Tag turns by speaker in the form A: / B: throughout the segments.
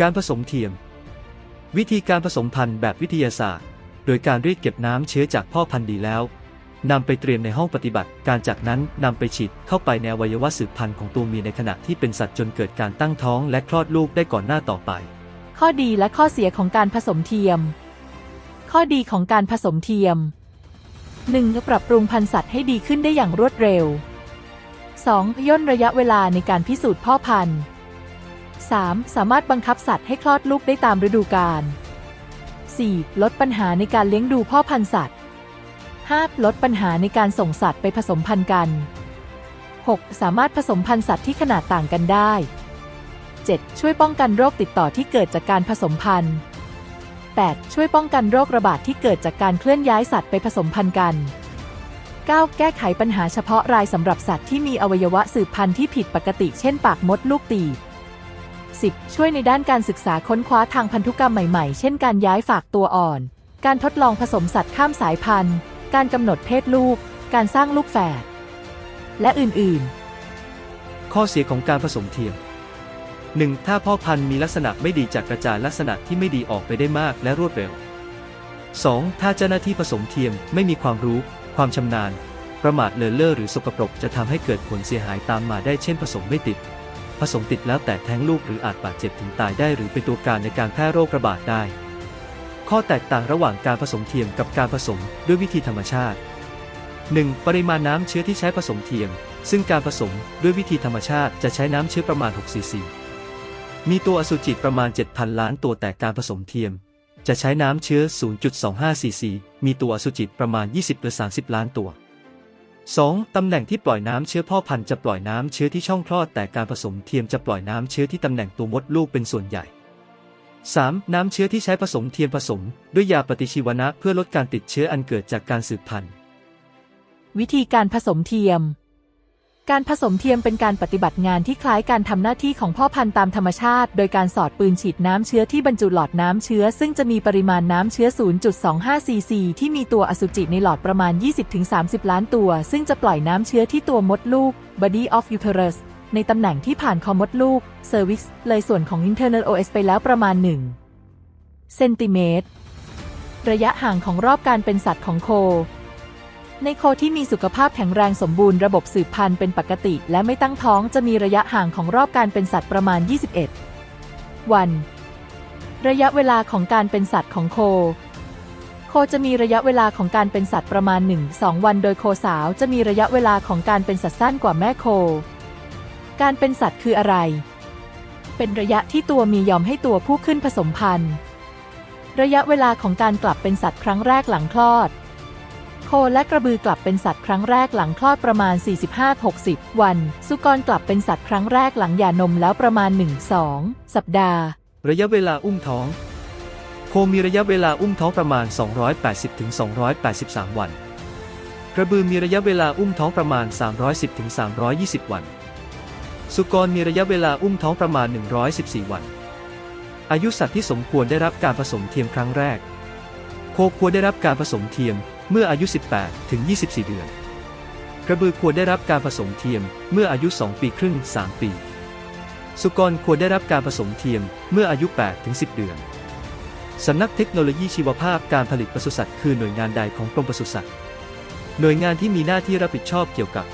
A: การผสมเทียม วิธีการผสมพันธุ์แบบวิทยาศาสตร์ โดยการรีดเก็บน้ำเชื้อจากพ่อพันธุ์ดีแล้วนำไปเตรียมในห้องปฏิบัติ การจากนั้นนำไปฉีดเข้าไปในอวัยวะสืบพันธุ์ของตัวเมียในขณะที่เป็นสัตว์จนเกิดการตั้งท้องและคลอดลูกได้ก่อนหน้าต่อไป
B: ข้อดีและข้อเสียของการผสมเทียม ข้อดีของการผสมเทียม 1. ปรับปรุงพันธุ์สัตว์ให้ดีขึ้นได้อย่างรวดเร็ว 2. ย่นระยะเวลาในการพิสูจน์พ่อพันธุ์ 3. สามารถบังคับสัตว์ให้คลอดลูกได้ตามฤดูกาล 4. ลดปัญหาในการเลี้ยงดูพ่อพันธุ์สัตว์ 5. ลดปัญหาในการส่งสัตว์ไปผสมพันธุ์กัน 6. สามารถผสมพันธุ์สัตว์ที่ขนาดต่างกันได้ 7. ช่วยป้องกันโรคติดต่อที่เกิดจากการผสมพันธุ์ 8. ช่วยป้องกันโรคระบาดที่เกิดจากการเคลื่อนย้ายสัตว์ไปผสมพันธุ์กัน 9. แก้ไขปัญหาเฉพาะรายสำหรับสัตว์ที่มีอวัยวะสืบพันธุ์ที่ผิดปกติเช่นปากมดลูกตีบ 10. ช่วยในด้านการศึกษาค้นคว้าทางพันธุกรรมใหม่ๆ เช่นการย้ายฝากตัวอ่อน การทดลองผสมสัตว์ข้ามสายพันธุ์ การกำหนดเพศลูก การสร้างลูกแฝด และอื่นๆ
A: ข้อเสียของการผสมเทียม 1. ถ้าพ่อพันธุ์มีลักษณะไม่ดีจากกระจายลักษณะที่ไม่ดีออกไปได้มากและรวดเร็ว 2. ถ้าเจ้าหน้าที่ผสมเทียมไม่มีความรู้ ความชำนาญ ประมาทเลินเล่อหรือสกปรกจะทำให้เกิดผลเสียหายตามมาได้เช่นผสมไม่ติด ผสมติดแล้วแต่แท้งลูกหรืออาจบาดเจ็บถึงตายได้หรือเป็นตัวการในการแพร่โรคระบาดได้ ข้อแตกต่างระหว่างการผสมเทียมกับการผสมด้วยวิธีธรรมชาติ 1. ปริมาณน้ำเชื้อที่ใช้ผสมเทียม ซึ่งการผสมด้วยวิธีธรรมชาติจะใช้น้ำเชื้อประมาณ 6 ซีซี มีตัวอสุจิประมาณ 7,000 ล้านตัวแต่การผสมเทียม จะใช้น้ำเชื้อ 0.25 ซีซี มีตัวอสุจิประมาณ 20-30 ล้านตัว 2. ตำแหน่งที่ปล่อยน้ำเชื้อพ่อพันธุ์จะปล่อยน้ำเชื้อที่ช่องคลอดแต่การผสมเทียมจะปล่อยน้ำเชื้อที่ตำแหน่งตัวมดลูกเป็นส่วนใหญ่ 3. น้ำเชื้อที่ใช้ผสมเทียมผสม ด้วยยาปฏิชีวนะเพื่อลดการติดเชื้ออันเกิดจากการสืบพันธุ์
B: วิธีการผสมเทียม การผสมเทียมเป็นการปฏิบัติงานที่คล้ายการทำหน้าที่ของพ่อพันธุ์ตามธรรมชาติ โดยการสอดปืนฉีดน้ำเชื้อที่บรรจุหลอดน้ำเชื้อ ซึ่งจะมีปริมาณน้ำเชื้อ 0.25 ซีซี ที่มีตัวอสุจิในหลอดประมาณ 20-30 ล้านตัว ซึ่งจะปล่อยน้ำเชื้อที่ตัวมดลูก body of uterus ในตำแหน่งที่ผ่านคอมดลูก cervix เลยส่วนของ internal os ไปแล้วประมาณ1เซนติเมตรระยะห่างของรอบการเป็นสัตว์ของโค ในโคที่มีสุขภาพแข็งแรงสมบูรณ์ระบบสืบพันธุ์เป็นปกติ และไม่ตั้งท้องจะมีระยะห่างของรอบการเป็นสัตว์ประมาณ 21 วัน ระยะเวลาของการเป็นสัตว์ของโค โคจะมีระยะเวลาของการเป็นสัตว์ประมาณ 1-2 วัน โดยโคสาวจะมีระยะเวลาของการเป็นสัตว์สั้นกว่าแม่โค การเป็นสัตว์คืออะไร เป็นระยะที่ตัวมียอมให้ตัวผู้ขึ้นผสมพันธุ์ ระยะเวลาของการกลับเป็นสัตว์ครั้งแรกหลังคลอด โคและกระบือกลับเป็นสัตว์ครั้งแรกหลังคลอดประมาณ 45-60 วัน สุกรกลับเป็นสัตว์ครั้งแรกหลังหย่านมแล้วประมาณ 1-2 สัปดาห์
A: ระยะเวลาอุ้มท้อง โคมีระยะเวลาอุ้มท้องประมาณ 280-283 วัน กระบือมีระยะเวลาอุ้มท้องประมาณ 310-320 วัน สุกรมีระยะเวลาอุ้มท้องประมาณ 114 วัน อายุสัตว์ที่สมควรได้รับการผสมเทียมครั้งแรก โคควรได้รับการผสมเทียม เมื่ออายุ 18 ถึง 24 เดือน กระบือควรได้รับการผสมเทียมเมื่ออายุ 2 ปีครึ่ง 3 ปี สุกรควรได้รับการผสมเทียมเมื่ออายุ 8 ถึง 10 เดือน สำนักเทคโนโลยีชีวภาพการผลิตปศุสัตว์คือหน่วยงานใดของกรมปศุสัตว์ หน่วยงานที่มีหน้าที่รับผิดชอบเกี่ยวกับ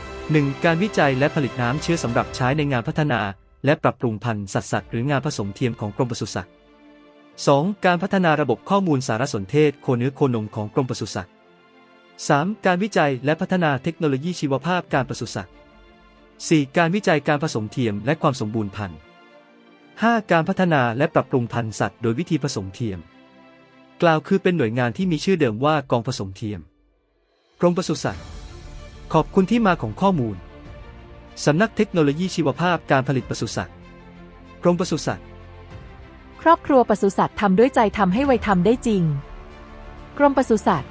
A: 1. การวิจัยและผลิตน้ำเชื้อสำหรับใช้ในงานพัฒนา และปรับปรุงพันธุ์สัตว์สัตว์หรืองานผสมเทียมของกรมปศุสัตว์ 2. การพัฒนาระบบข้อมูลสารสนเทศโคเนื้อโคนมของกรมปศุสัตว์ 3. การวิจัยและพัฒนาเทคโนโลยีชีวภาพการปศุสัตว์ 4. การวิจัยการผสมเทียมและความสมบูรณ์พันธุ์ 5. การพัฒนาและปรับปรุงพันธุ์สัตว์โดยวิธีผสมเทียม กล่าวคือเป็นหน่วยงานที่มีชื่อเดิมว่ากองผสมเทียม กรมปศุสัตว์ ขอบคุณที่มาของข้อมูล สำนักเทคโนโลยีชีวภาพการผลิตปศุสัตว์ กรมปศุสัตว์
B: ครอบครัวปศุสัตว์ทำด้วยใจทำให้ไวทำได้จริง กรมปศุสัตว์